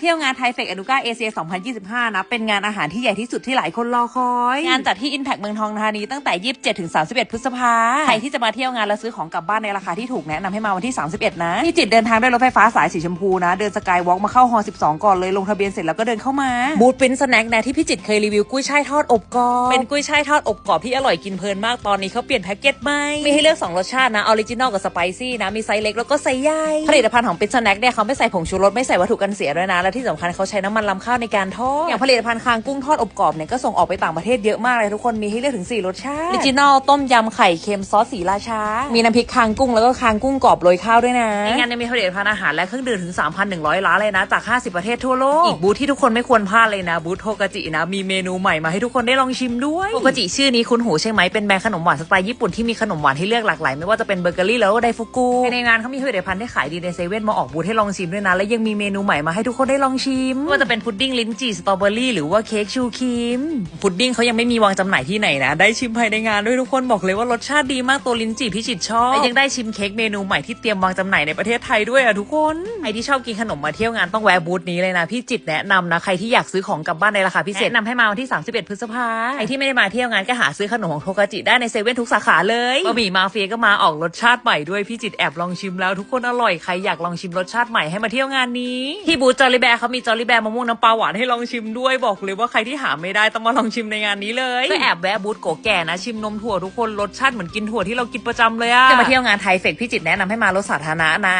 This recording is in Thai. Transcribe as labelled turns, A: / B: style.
A: เที่ยวงานไทเฟกอนุกาเอเชีย2025 นะ เป็นงานอาหารที่ใหญ่ที่สุดที่หลายคนรอคอย งานจัดที่ Impact เมืองทองธานีตั้งแต่ 27ถึง31 พฤษภาใครที่จะมาเที่ยวงานและซื้อของกลับบ้านในราคาที่ถูกแนะนำให้มาวันที่ 31 นะพี่จิตรเดินทางด้วยรถไฟฟ้าสายสีชมพูนะ เดินสกายวอล์กมาเข้าฮอ12 ก่อนเลยลงทะเบียนเสร็จแล้วก็เดินเข้ามาบูธเป็นสแน็คนะที่พี่จิตรเคยรีวิวกุ้ยช่ายทอดอบกรอบเป็นกุ้ยช่ายทอดอบกรอบที่อร่อยกินเพลินมากตอนนี้เขาเปลี่ยนแพ็กเกจใหม่มีให้เลือกสองรสชาตินะออริจินอลกับสไปซี่นะมีไซส์เล็กแล้วก็ไซส์ใหญ่ผลิตภัณฑ์ของเป็นสแน็คเนี่ยเขาไม่ใส่ผงชูรสไม่ใส่วัตถุกันเสียด้วยนะและที่สำคัญเขาใช้น้ำมันลำข้าวในการทอด อย่างผลิตภัณฑ์คางกุ้งทอดอบกรอบเนี่ยก็ส่งออกไปต่างประเทศเยอะมากเลยทุกคนมีให้เลือกถึง 4 รสชาติออริจินอลต้มยำไข่เค็มซอสสีราชา มีน้ำพริกคางกุ้งแล้วก็คางกุ้งกรอบโรยข้าวด้วยนะในงานยังมีผลิตภัณฑ์อาหารและเครื่องดื่มถึง 3,100 ล้านเลยนะ จาก 50 ประเทศทั่วโลก อีกบูธที่ทุกคนไม่ควรพลาดเลยนะบูธโทกาจินะ มีเมนูใหม่มาให้ทุกคนได้ลองชิมด้วยโทกาจิชื่อนี้คุณหูใช่ไหมเป็นแบรนด์ขนมหวานสไตล์ญี่ปุ่นที่มีขนมหวานให้เลือกหลากหลายไม่ว่าจะเป็นเบเกอรี่แล้วก็ไดฟุกุในงานเขามีผลิตภัณฑ์ที่ขายดีในเซเว่นมาออกบูธให้ลองชิมด้วยนะและยังมีเมนูใหม่มาให้ทุกคนได้ลองชิมไม่ว่าจะเป็นพุดดิ้งลิ้นจี่สตรอเบอรี่หรือว่าเค้กชูครีมพุดดิ้งเขายังไม่มีวางจำหน่ายที่ไหนนะ ได้ชิมภายในงานด้วยทุกคนบอกเลยว่ารสชาติดีมากตัวลิ้นจี่พิจิตรชอบและยังได้ชิมเค้กเมนูใหม่ที่เตรียมวางจำหน่ายในประเทศไทยด้วยอะทุกคนใครที่ชอบกินขนมมาเที่ยวงานต้องแวะบูธนี้เลยนะพี่จิตรแนะนำนะใครที่อยากซื้อของกลับบ้านในราคาพิเศษแนะนำให้มาวันที่ 31 พฤษภาใครที่ไม่ได้มาเที่ยวงานก็หาซื้อขนมของโทกาจิได้ในเซเว่นทุกสาขาเลยบะหมี่มาเฟียก็มาออกรสชาติใหม่ด้วยพี่จิตรแอบลองชิมแล้วทุกคนอร่อยใครอยากลองชิมรสชาติใหม่ให้มาเที่ยวงานนี้ที่บูธจอริแบร์เขามีจอริแบร์มะม่วงน้ำปลาหวานให้ลองชิมด้วยบอกเลยว่าใครที่หาไม่ได้ต้องมาลองชิมในงานนี้เลยก็แอบแวะบูธโกแก่นะชิมนมถั่วทุกคนรสชาติเหมือนกินถั่วที่เรากินประจำเลยอะจะมาเที่ยวงานไทยเฟกพี่จิตรแนะนำให้มารถสาธารณะนะ